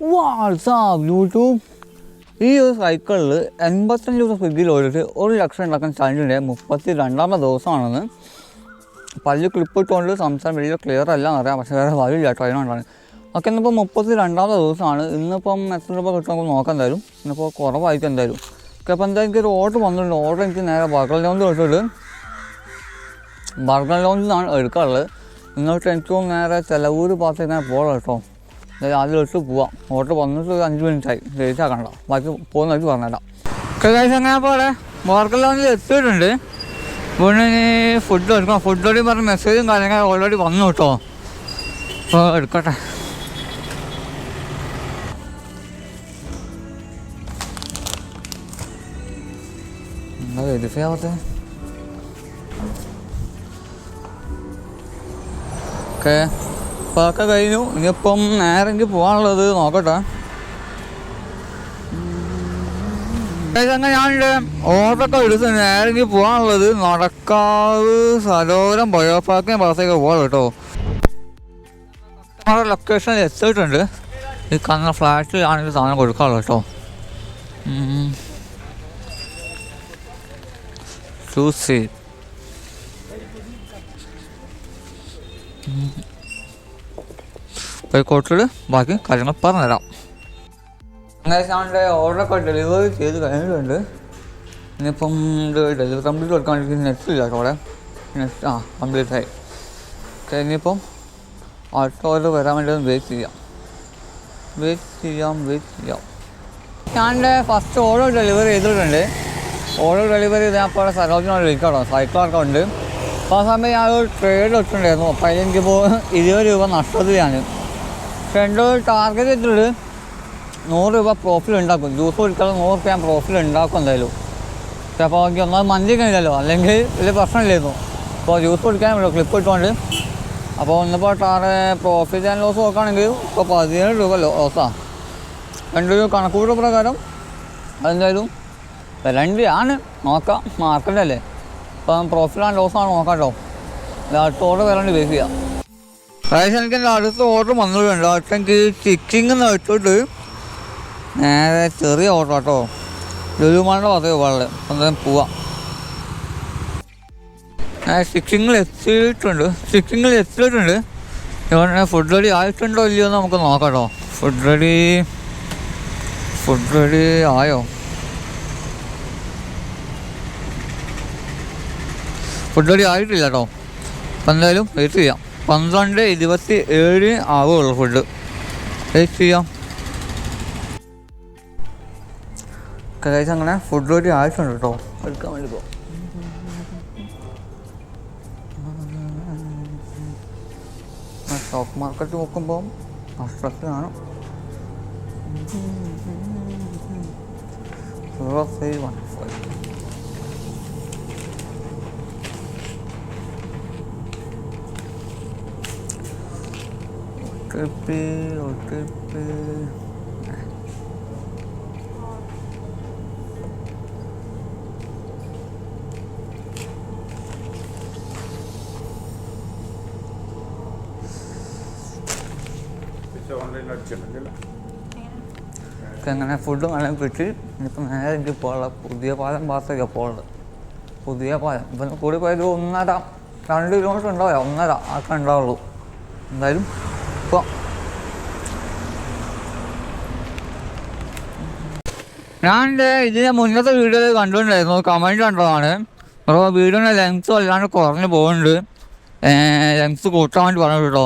WhatsApp YouTube. ഈ ഒരു സൈക്കിളിൽ എൺപത്തഞ്ച് ദിവസം സ്വിഗ്ഗിയിൽ ഓടിയിട്ട് ഒരു ലക്ഷം ഉണ്ടാക്കാൻ ചാനലിന്റെ മുപ്പത്തി രണ്ടാമത്തെ ദിവസമാണെന്ന്. പല്ല് ക്ലിപ്പ് ഇട്ടുകൊണ്ട് സംസാരം വലിയ ക്ലിയർ അല്ല എന്നറിയാം പക്ഷേ വേറെ വഴിയില്ല അതിനോണ്ടാണ് ഓക്കെ ഇന്നിപ്പോൾ മുപ്പത്തി രണ്ടാമത്തെ ദിവസമാണ്. ഇന്നിപ്പം എത്ര രൂപ കിട്ടും നമുക്ക് നോക്കാം എന്തായാലും? ഇന്നിപ്പോൾ കുറവായിരിക്കും എന്തായാലും. ഓക്കെ അപ്പോൾ എന്തായാലും എനിക്കൊരു ഓർഡർ വന്നിട്ടുണ്ട്. ഓർഡർ എനിക്ക് നേരെ ബർഗർ ലോഞ്ച് തൊട്ടിട്ട് ബർഗർ ലോഞ്ചിൽ നിന്നാണ് എടുക്കാറുള്ളത്. ഇങ്ങോട്ട് എനിക്ക് നേരെ ചിലവൂര് ഭാഗത്തേക്ക് ഞാൻ പോകണം കേട്ടോ. എടുത്ത് പോവാം. ഓർഡർ വന്നിട്ട് ഒരു അഞ്ച് മിനിറ്റ് ആയി ലേറ്റ് ആക്കണ്ട. ബാക്കി പോകുന്ന വഴിക്ക് പറഞ്ഞുതരാം കഴിച്ച് അങ്ങനെ പോലെ ലോഞ്ചിൽ എത്തിയിട്ടുണ്ട്. പിന്നെ ഇനി ഫുഡ് എടുക്കണം. ഫുഡ് ഓടി പറഞ്ഞ മെസ്സേജും കാര്യങ്ങളും ഓൾറെഡി വന്നു കേട്ടോ. അപ്പോൾ എടുക്കട്ടെ. വെരിഫൈ ആവാത്തത് ഓക്കെ അതൊക്കെ കഴിഞ്ഞു. ഇനിയിപ്പം നേരെ എനിക്ക് പോകാനുള്ളത് നോക്കട്ടെ. ഞാനിവിടെ അങ്ങനെ ഞാനുണ്ട് ഓർഡറൊക്കെ എടുത്ത് നേരെ എനിക്ക് പോകാനുള്ളത് നടക്കാവ് സരോവരം ബയോപാർക്കിന് ഭാഗത്തേക്ക് പോകാം കേട്ടോ. നമ്മുടെ ലൊക്കേഷനിൽ എത്തിയിട്ടുണ്ട്. ഈ കാണുന്ന ഫ്ലാറ്റിലാണ് ഇത് സാധനം കൊടുക്കാറുള്ളത് കേട്ടോ. ചൂസ് പോയിക്കോട്ടിൽ ബാക്കി കാര്യങ്ങൾ പറഞ്ഞുതരാം. അങ്ങനെ ഞാന്റെ ഓർഡറൊക്കെ ഡെലിവറി ചെയ്ത് കഴിഞ്ഞിട്ടുണ്ട്. ഇനിയിപ്പം ഡെലിവറി കംപ്ലീറ്റ് കൊടുക്കാൻ നെറ്റ് ഇല്ല അവിടെ. നെറ്റ് ആ കംപ്ലീറ്റ് ആയി. ഓക്കെ ഇനിയിപ്പം അടുത്ത ഓർഡർ വരാൻ വേണ്ടി വെയിറ്റ് ചെയ്യാം. വെയിറ്റ് ചെയ്യാം വെയിറ്റ് ചെയ്യാം. ഞാൻ ഫസ്റ്റ് ഓർഡർ ഡെലിവറി ചെയ്തിട്ടുണ്ട്. ഓർഡർ ഡെലിവറി ചെയ്ത് ഞാൻ ഇപ്പോൾ സരോജിനോട് വിളിക്കണോ സൈക്കിളൊക്കെ ഉണ്ട്. അപ്പോൾ ആ സമയം ഞാൻ ഒരു ട്രേഡ് ഇട്ടിട്ടുണ്ടായിരുന്നു. അപ്പോൾ അതിലെനിക്കിപ്പോൾ ഇരുപത് രൂപ നഷ്ടത്തിലാണ്. ഒരു ടാർഗറ്റ് ചെയ്തിട്ടുള്ളത് നൂറ് രൂപ പ്രോഫിറ്റ് ഉണ്ടാക്കും. ജ്യൂസ് കുടിക്കാതെ നൂറ് രൂപ ഞാൻ പ്രോഫിറ്റ് ഉണ്ടാക്കും എന്തായാലും. ചിലപ്പോൾ എനിക്ക് ഒന്നാമത് മന്തി കഴിഞ്ഞല്ലോ അല്ലെങ്കിൽ വലിയ പ്രശ്നമില്ലായിരുന്നു. അപ്പോൾ ജ്യൂസ് കുടിക്കാൻ വേണ്ടി ക്ലിപ്പ് ഇട്ടുകൊണ്ട് അപ്പോൾ ഒന്നിപ്പോൾ ടാറ് പ്രോഫിറ്റ് ആൻഡ് ലോസ് നോക്കുകയാണെങ്കിൽ ഇപ്പോൾ പതിനേഴ് രൂപ ലോസാണ് രണ്ട് രൂപ കണക്കൂട്ട് പ്രകാരം അതെന്തായാലും രണ്ട് ആണ് നോക്കാം മാർക്കറ്റല്ലേ അപ്പം പ്രോഫിറ്റ് ആൻഡ് ലോസ് ആണ് നോക്കാം കേട്ടോ അടുത്തോടെ വരാണ്ട് ബേസ് ചെയ്യാം പ്രാവശ്യം എനിക്ക് എന്റെ അടുത്ത ഓർഡർ വന്നിട്ടുണ്ട് അടുത്ത എനിക്ക് സ്റ്റിച്ചിങ് എന്ന് വെച്ചിട്ട് നേരെ ചെറിയ ഓർഡർ കേട്ടോ ലുലുമാളുടെ പത്ത് പാടില്ല അന്നേരം പോവാം. സ്റ്റിച്ചിങ്ങിൽ എത്തിയിട്ടുണ്ട്. സ്റ്റിച്ചിങ്ങിൽ എത്തിയിട്ടുണ്ട്. ഇവിടെ ഫുഡ് റെഡി ആയിട്ടുണ്ടോ ഇല്ലയോ എന്ന് നമുക്ക് നോക്കാം കേട്ടോ ഫുഡ് റെഡി ഫുഡ് റെഡി ആയോ? ഫുഡ് റെഡി ആയിട്ടില്ല കേട്ടോ അപ്പം എന്തായാലും വെയിറ്റ് ചെയ്യാം. പന്ത്രണ്ട് ഇരുപത്തി ഏഴ് ആവുള്ളൂ ഫുഡ് വെയിറ്റ് ചെയ്യാം. കഴിച്ച് അങ്ങനെ ഫുഡ് ഒരു ആവശ്യമുണ്ട് കേട്ടോ. എടുക്കാൻ വേണ്ടി പോകാം സ്റ്റോക്ക് മാർക്കറ്റ് നോക്കുമ്പോൾ നഷ്ടത്തിലാണ് zero five one five OTP, OTP. ഒക്കെ അങ്ങനെ ഫുഡും എല്ലാം കിട്ടി. ഇനിയിപ്പോൾ നേരെ എനിക്ക് പോകാം. പുതിയ പാലം ഭാഗത്തേക്കാണ് പോകുന്നത് പുതിയ പാലം. ഇപ്പം കൂടി പോയത് ഒന്നര രണ്ട് കിലോമീറ്റർ ഉണ്ടാവില്ല ഒന്നര ആക്കെ ഉണ്ടാവുള്ളൂ. എന്തായാലും ഇപ്പോൾ ഞാൻ ഇതിന്റെ മുന്നത്തെ വീഡിയോയിൽ കണ്ടുകൊണ്ടായിരുന്നു കമന്റ് കണ്ടതാണ്. അപ്പോൾ വീഡിയോയുടെ ലെങ്സ് വല്ലാണ്ട് കുറഞ്ഞു പോകുന്നുണ്ട് ലെങ്സ് കൂട്ടാൻ വേണ്ടി പറഞ്ഞു കേട്ടോ.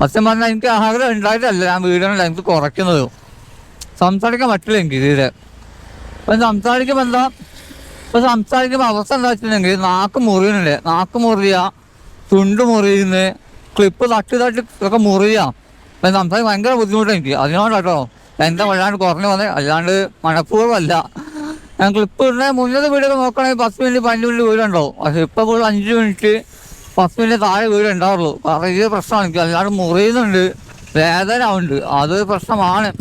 സത്യം പറഞ്ഞാൽ എനിക്ക് ആഗ്രഹം ഉണ്ടായിട്ടല്ല ഞാൻ വീഡിയോയുടെ ലെങ്ത് കുറയ്ക്കുന്നത്. സംസാരിക്കാൻ പറ്റില്ല എനിക്ക് ഇതിൽ ഇപ്പം സംസാരിക്കുമ്പോൾ എന്താ ഇപ്പം സംസാരിക്കുമ്പോൾ അവസ്ഥ എന്താ വെച്ചിട്ടുണ്ടെങ്കിൽ നാക്ക് മുറിയുന്നുണ്ട്. നാക്ക് മുറിയുക തുണ്ട് മുറിയുന്നത് ക്ലിപ്പ് തട്ടി തട്ടി ഒക്കെ മുറിയാ. അപ്പം സംസാരിക്കാൻ ഭയങ്കര ബുദ്ധിമുട്ടാണ് എനിക്ക്. അതിനോടാട്ടോ. എന്താ വല്ലാണ്ട് കുറഞ്ഞു വന്നേ. അല്ലാണ്ട് മനഃപൂർവമല്ല. ഞാൻ ക്ലിപ്പ് ഇടുന്ന മുന്നത്തെ വീടൊക്കെ നോക്കണേ പത്ത് മിനിറ്റ് പതിനഞ്ച് മിനിറ്റ് വീടുണ്ടാവും പക്ഷെ ഇപ്പം കൂടുതൽ അഞ്ച് മിനിറ്റ് പത്ത് മിനിറ്റ് താഴെ വീട് ഉണ്ടാവുള്ളൂ. കാരണം പ്രശ്നമാണ്? എനിക്ക് അല്ലാണ്ട് മുറിയുന്നുണ്ട്. വേദന ഉണ്ട് അതൊരു പ്രശ്നമാണ്.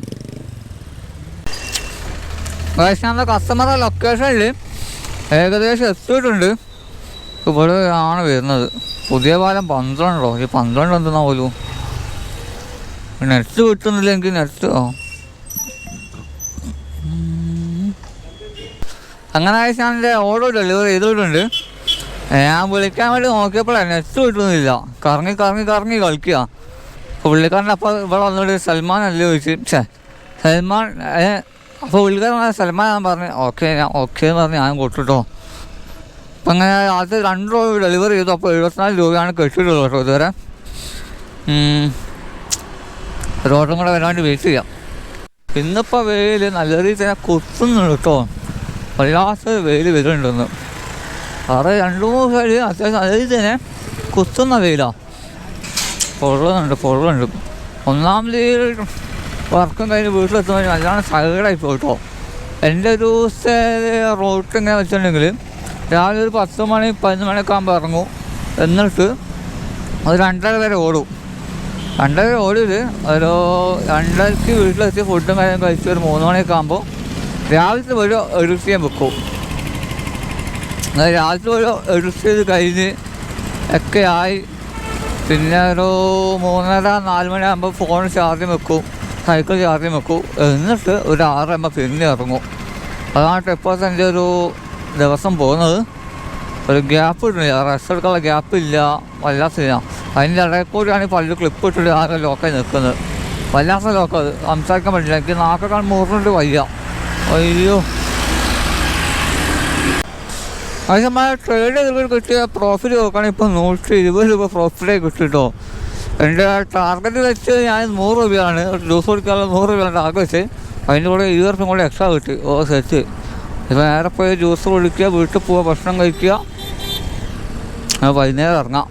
പക്ഷേ നമ്മുടെ കസ്റ്റമറുടെ ലൊക്കേഷനിൽ ഏകദേശം എത്തിയിട്ടുണ്ട്. ഇവിടെ ആണ് വരുന്നത്. പുതിയ പാലം പന്ത്രണ്ടോ? ഈ പന്ത്രണ്ട് എന്തെന്നാ പോലും? നെറ്റ് കിട്ടുന്നില്ല എനിക്ക് നെറ്റ് ഓ. അങ്ങനെ ഞാൻ എന്റെ ഓർഡർ ഡെലിവറി ചെയ്തിട്ടുണ്ട് ഞാൻ വിളിക്കാൻ വേണ്ടി നോക്കിയപ്പോഴാണ് നെറ്റ് കിട്ടുന്നില്ല. കറങ്ങി കറങ്ങി കറങ്ങി കളിക്കുക. പുള്ളിക്കാരന്റെ അപ്പം ഇവിടെ വന്നിട്ട് സൽമാൻ അല്ലേ ചോദിച്ചു. ഛേ സൽമാൻ അപ്പോൾ പുള്ളിക്കാരൻ സൽമാൻ ഞാൻ പറഞ്ഞു ഓക്കെ ഞാൻ ഓക്കെ എന്ന് പറഞ്ഞ് ഞാൻ കൊടുത്തിട്ടോ അപ്പം അങ്ങനെ ആദ്യത്തെ രണ്ട് രൂപ ഡെലിവറി ചെയ്തു അപ്പോൾ എഴുപത്തിനാല് രൂപയാണ് കെട്ടിയിട്ടുള്ളത് കേട്ടോ ഇതുവരെ. രോഗം കൂടെ വരാണ്ട് വെയിറ്റ് ചെയ്യാം. ഇന്നിപ്പോൾ വെയിൽ നല്ല രീതിയിൽ തന്നെ കുത്തുന്നുണ്ട് കേട്ടോ. വല്ലാത്ത വെയിൽ വരുന്നുണ്ടെന്ന് വേറെ രണ്ട് മൂന്ന് സൈഡ് അത്യാവശ്യം നല്ല രീതിയിൽ തന്നെ കുത്തുന്ന വെയിലാണ് പൊള്ളുന്നുണ്ട് പൊള്ളുന്നുണ്ട് ഒന്നാമത് തീയതി വർക്കും കഴിഞ്ഞ് വീട്ടിലെത്തുമ്പോൾ നല്ലോണം സൈഡായി പോയിട്ടോ എന്റെ ഒരു ദിവസത്തെ റോട്ട് എങ്ങനെ വെച്ചിട്ടുണ്ടെങ്കിൽ രാവിലെ ഒരു പത്ത് മണി പതിനൊന്ന് മണിയൊക്കെ ആകുമ്പോൾ ഇറങ്ങും. എന്നിട്ട് ഒരു രണ്ടര വരെ ഓടും. രണ്ടര വരെ ഓടിയത് ഒരു രണ്ടരക്ക് വീട്ടിലെത്തി ഫുഡും കാര്യം കഴിച്ച് ഒരു മൂന്ന് മണിയൊക്കെ ആകുമ്പോൾ രാവിലത്തെ ഒരു എഡിറ്റ് ചെയ്യാൻ വെക്കും. രാവിലത്തെ ഒരു എഡിറ്റ് ചെയ്ത് കഴിഞ്ഞ് ഒക്കെ ആയി. പിന്നെ ഒരു മൂന്നര നാല് മണിയാകുമ്പോൾ ഫോൺ ചാർജ് വെക്കും. സൈക്കിൾ ചാർജ് വെക്കും. എന്നിട്ട് ഒരു ആറാകുമ്പോൾ പിന്നെ ഇറങ്ങും. അതാണ് ഇപ്പോൾ എന്റെ ഒരു ദിവസം പോകുന്നത്. ഒരു ഗ്യാപ്പ് ഇടുന്നില്ല. റെസ്റ്റ് എടുക്കാനുള്ള ഗ്യാപ്പ് ഇല്ല. വല്ലാത്തില്ല അതിന്റെ ഇടയിൽ കൂടിയാണ് പല്ല് ക്ലിപ്പ് ഇട്ടിട്ട് ആകെ ലോക്കായി നിൽക്കുന്നത്. വല്ലാത്ത ലോക്കം അത്. സംസാരിക്കാൻ പറ്റില്ല. എനിക്ക് നാക്കൊക്കെ മുറിഞ്ഞിട്ട് വയ്യ. അയ്യോ. അതേസമയം ട്രേഡ് ചെയ്തവർ കിട്ടിയ പ്രോഫിറ്റ് നോക്കുകയാണെങ്കിൽ ഇപ്പോൾ നൂറ്റി ഇരുപത് രൂപ പ്രോഫിറ്റേ കിട്ടിട്ടോ. എന്റെ ടാർഗറ്റ് വെച്ച് ഞാൻ നൂറ് രൂപയാണ്. ജ്യൂസ് കുടിക്കാനുള്ള നൂറ് രൂപയാണ് ടാർഗറ്റ് വെച്ച്. അതിന്റെ കൂടെ ഇരുപത് രൂപ കൂടെ എക്സ്ട്രാ കിട്ടി. ഓ സെറ്റ് ഇപ്പോൾ നേരെ പോയി ജ്യൂസ് കുടിക്കുക വീട്ടിൽ പോവുക ഭക്ഷണം കഴിക്കുക. വൈകുന്നേരം ഇറങ്ങാം.